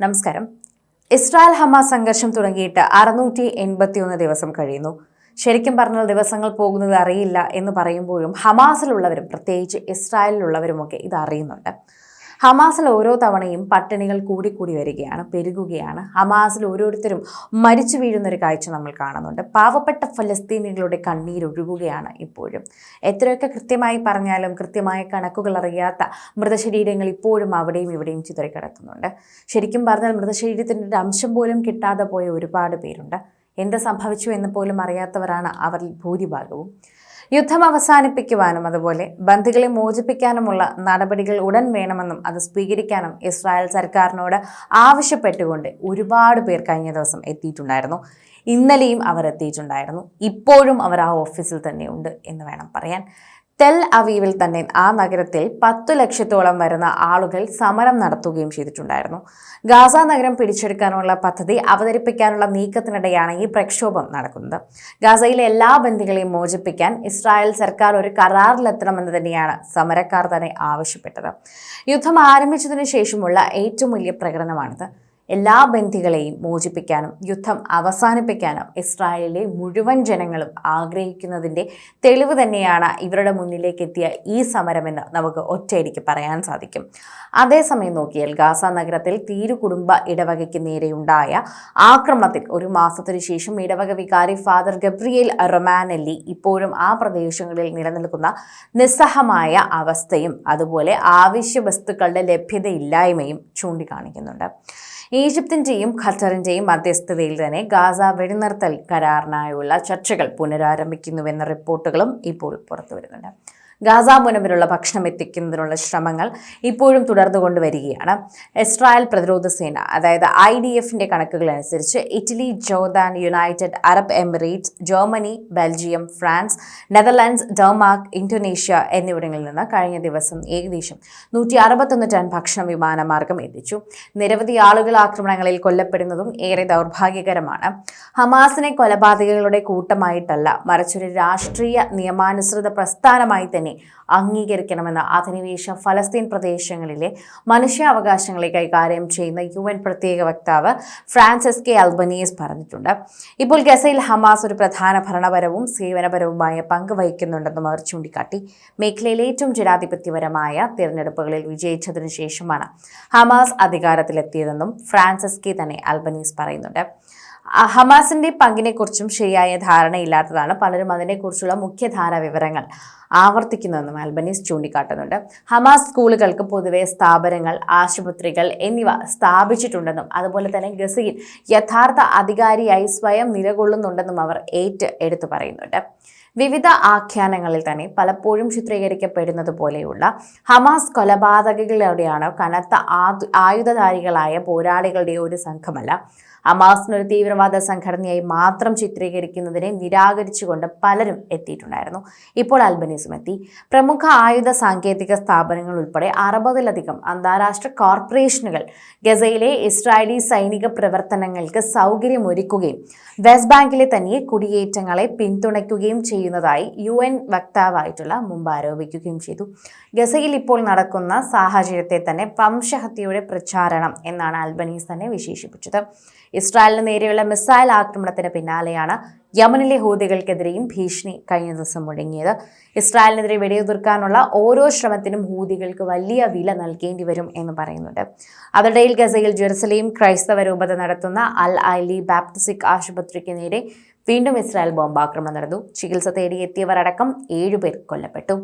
നമസ്കാരം. Israel Hamas സംഘർഷം തുടങ്ങിയിട്ട് അറുന്നൂറ്റി എൺപത്തിയൊന്ന് ദിവസം കഴിയുന്നു. ശരിക്കും പറഞ്ഞാൽ ദിവസങ്ങൾ പോകുന്നത് അറിയില്ല എന്ന് പറയുമ്പോഴും ഹമാസിലുള്ളവരും പ്രത്യേകിച്ച് ഇസ്രായേലിലുള്ളവരുമൊക്കെ ഇത് അറിയുന്നുണ്ട്. ഹമാസിൽ ഓരോ തവണയും പട്ടിണികൾ കൂടിക്കൂടി വരികയാണ് പെരുകുകയാണ്. ഹമാസിൽ ഓരോരുത്തരും മരിച്ചു വീഴുന്നൊരു കാഴ്ച നമ്മൾ കാണുന്നുണ്ട്. പാവപ്പെട്ട ഫലസ്തീനികളുടെ കണ്ണീരൊഴുകുകയാണ് ഇപ്പോഴും. എത്രയൊക്കെ കൃത്യമായി പറഞ്ഞാലും കൃത്യമായ കണക്കുകൾ അറിയാത്ത മൃതശരീരങ്ങൾ ഇപ്പോഴും അവിടെയും ഇവിടെയും ചിതറിക്കിടക്കുന്നുണ്ട്. ശരിക്കും പറഞ്ഞാൽ മൃതശരീരത്തിന്റെ ഒരു അംശം പോലും കിട്ടാതെ പോയ ഒരുപാട് പേരുണ്ട്. എന്ത് സംഭവിച്ചു എന്ന് പോലും അറിയാത്തവരാണ് അവരിൽ ഭൂരിഭാഗവും. യുദ്ധം അവസാനിപ്പിക്കുവാനും അതുപോലെ ബന്ധുക്കളെ മോചിപ്പിക്കാനുമുള്ള നടപടികൾ ഉടൻ വേണമെന്നും അത് സ്വീകരിക്കാനും ഇസ്രായേൽ സർക്കാരിനോട് ആവശ്യപ്പെട്ടുകൊണ്ട് ഒരുപാട് പേർ കഴിഞ്ഞ ദിവസം എത്തിയിട്ടുണ്ടായിരുന്നു. ഇന്നലെയും അവർ എത്തിയിട്ടുണ്ടായിരുന്നു. ഇപ്പോഴും അവർ ആ ഓഫീസിൽ തന്നെയുണ്ട് എന്ന് വേണം പറയാൻ. തെൽ അവീവിൽ തന്നെ ആ നഗരത്തിൽ പത്തു ലക്ഷത്തോളം വരുന്ന ആളുകൾ സമരം നടത്തുകയും ചെയ്തിട്ടുണ്ടായിരുന്നു. ഗാസ നഗരം പിടിച്ചെടുക്കാനുള്ള പദ്ധതി അവതരിപ്പിക്കാനുള്ള നീക്കത്തിനിടെയാണ് ഈ പ്രക്ഷോഭം നടക്കുന്നത്. ഗാസയിലെ എല്ലാ ബന്ദികളെയും മോചിപ്പിക്കാൻ ഇസ്രായേൽ സർക്കാർ ഒരു കരാറിലെത്തണമെന്ന് തന്നെയാണ് സമരക്കാർ തന്നെ ആവശ്യപ്പെട്ടത്. യുദ്ധം ആരംഭിച്ചതിനു ശേഷമുള്ള ഏറ്റവും വലിയ പ്രകടനമാണിത്. എല്ലാ ബന്ധികളെയും മോചിപ്പിക്കാനും യുദ്ധം അവസാനിപ്പിക്കാനും ഇസ്രായേലിലെ മുഴുവൻ ജനങ്ങളും ആഗ്രഹിക്കുന്നതിന്റെ തെളിവ് തന്നെയാണ് ഇവരുടെ മുന്നിലേക്ക് എത്തിയ ഈ സമരമെന്ന് നമുക്ക് ഒറ്റയടിക്ക് പറയാൻ സാധിക്കും. അതേസമയം നോക്കിയാൽ ഗാസ നഗരത്തിൽ തീരു കുടുംബ ഇടവകയ്ക്ക് നേരെയുണ്ടായ ആക്രമണത്തിൽ ഒരു മാസത്തിനു ശേഷം ഇടവക വികാരി ഫാദർ ഗബ്രിയേൽ റൊമാനല്ലി ഇപ്പോഴും ആ പ്രദേശങ്ങളിൽ നിലനിൽക്കുന്ന നിസ്സഹമായ അവസ്ഥയും അതുപോലെ ആവശ്യ വസ്തുക്കളുടെ ലഭ്യതയില്ലായ്മയും ചൂണ്ടിക്കാണിക്കുന്നുണ്ട്. ഈജിപ്തിന്റെയും ഖത്തറിന്റെയും മധ്യസ്ഥതയിൽ തന്നെ ഗാസ വെടിനിർത്തൽ കരാറിനായുള്ള ചർച്ചകൾ പുനരാരംഭിക്കുന്നുവെന്ന റിപ്പോർട്ടുകളും ഇപ്പോൾ പുറത്തുവരുന്നുണ്ട്. ഗാസ മുനമ്പിലുള്ള ഭക്ഷണം എത്തിക്കുന്നതിനുള്ള ശ്രമങ്ങൾ ഇപ്പോഴും തുടർന്നുകൊണ്ട് വരികയാണ്. ഇസ്രായേൽ പ്രതിരോധ സേന അതായത് ഐ ഡി എഫിന്റെ കണക്കുകൾ അനുസരിച്ച് Italy Jordan United Arab Emirates Germany Belgium France Netherlands Denmark Indonesia എന്നിവിടങ്ങളിൽ നിന്ന് കഴിഞ്ഞ ദിവസം ഏകദേശം നൂറ്റി അറുപത്തൊന്ന് ടൺ ഭക്ഷണം വിമാനമാർഗം എത്തിച്ചു. നിരവധി ആളുകൾ ആക്രമണങ്ങളിൽ കൊല്ലപ്പെടുന്നതും ഏറെ ദൗർഭാഗ്യകരമാണ്. ഹമാസിനെ കൊലപാതകങ്ങളുടെ കൂട്ടമായിട്ടല്ല മറിച്ചൊരു രാഷ്ട്രീയ നിയമാനുസൃത പ്രസ്ഥാനമായി തന്നെ അംഗീകരിക്കണമെന്ന് അധിനിവേശ ഫലസ്തീൻ പ്രദേശങ്ങളിലെ മനുഷ്യാവകാശങ്ങളെ കൈകാര്യം ചെയ്യുന്ന യു എൻ പ്രത്യേക വക്താവ് ഫ്രാൻസിസ് കെ അൽബനീസ് പറഞ്ഞിട്ടുണ്ട്. ഇപ്പോൾ ഗസയിൽ ഹമാസ് ഒരു പ്രധാന ഭരണപരവും സേവനപരവുമായ പങ്ക് വഹിക്കുന്നുണ്ടെന്നും അവർ ചൂണ്ടിക്കാട്ടി. മേഖലയിൽ ഏറ്റവും ജനാധിപത്യപരമായ തിരഞ്ഞെടുപ്പുകളിൽ വിജയിച്ചതിനു ശേഷമാണ് ഹമാസ് അധികാരത്തിലെത്തിയതെന്നും ഫ്രാൻസിസ് കെ തന്നെ അൽബനീസ് പറയുന്നുണ്ട്. ഹമാസിന്റെ പങ്കിനെക്കുറിച്ചും ശരിയായ ധാരണയില്ലാത്തതാണ്. പലരും അതിനെക്കുറിച്ചുള്ള മുഖ്യധാര വിവരങ്ങൾ ആവർത്തിക്കുന്നതെന്നും ആൽബനീസ് ചൂണ്ടിക്കാട്ടുന്നുണ്ട്. ഹമാസ് സ്കൂളുകൾക്ക് പൊതുവെ സ്ഥാപനങ്ങൾ ആശുപത്രികൾ എന്നിവ സ്ഥാപിച്ചിട്ടുണ്ടെന്നും അതുപോലെ തന്നെ ഗസയിൽ യഥാർത്ഥ അധികാരിയായി സ്വയം നിലകൊള്ളുന്നുണ്ടെന്നും അവർ ഏറ്റ് എടുത്തു പറയുന്നുണ്ട്. വിവിധ ആഖ്യാനങ്ങളിൽ തന്നെ പലപ്പോഴും ചിത്രീകരിക്കപ്പെടുന്നത് പോലെയുള്ള ഹമാസ് കൊലപാതകങ്ങളുടെയാണ് കനത്ത ആയുധധാരികളായ പോരാളികളുടെ ഒരു സംഘമല്ല ഹമാസിനൊരു തീവ്രവാദ സംഘടനയായി മാത്രം ചിത്രീകരിക്കുന്നതിനെ നിരാകരിച്ചുകൊണ്ട് പലരും എത്തിയിട്ടുണ്ടായിരുന്നു. ഇപ്പോൾ അൽബനീസും എത്തി. പ്രമുഖ ആയുധ സാങ്കേതിക സ്ഥാപനങ്ങൾ ഉൾപ്പെടെ അറുപതിലധികം അന്താരാഷ്ട്ര കോർപ്പറേഷനുകൾ ഗസയിലെ ഇസ്രായേലി സൈനിക പ്രവർത്തനങ്ങൾക്ക് സൗകര്യമൊരുക്കുകയും വെസ്റ്റ് ബാങ്കിലെ തന്നെ കുടിയേറ്റങ്ങളെ പിന്തുണയ്ക്കുകയും ചെയ്യുന്നതായി യു എൻ വക്താവായിട്ടുള്ള മുമ്പ് ആരോപിക്കുകയും ചെയ്തു. ഗസയിൽ ഇപ്പോൾ നടക്കുന്ന സാഹചര്യത്തെ തന്നെ വംശഹത്യയുടെ പ്രചാരണം എന്നാണ് അൽബനീസ് തന്നെ വിശേഷിപ്പിച്ചത്. ഇസ്രായേലിന് നേരെയുള്ള മിസൈൽ ആക്രമണത്തിന് പിന്നാലെയാണ് യമനിലെ ഹൂതികൾക്കെതിരെയും ഭീഷണി കഴിഞ്ഞ ദിവസം മുഴങ്ങിയത്. ഇസ്രായേലിനെതിരെ വെടിയുതിർക്കാനുള്ള ഓരോ ശ്രമത്തിനും ഹൂതികൾക്ക് വലിയ വില നൽകേണ്ടി വരും എന്ന് പറയുന്നുണ്ട്. അതിനിടയിൽ ഗസയിൽ ജെറുസലേം ക്രൈസ്തവ രൂപത നടത്തുന്ന അൽ അലി ബാപ്റ്റിസിക് ആശുപത്രിക്ക് നേരെ വീണ്ടും ഇസ്രായേൽ ബോംബാക്രമണം നടന്നു. ചികിത്സ തേടിയെത്തിയവരടക്കം ഏഴുപേർ കൊല്ലപ്പെട്ടു.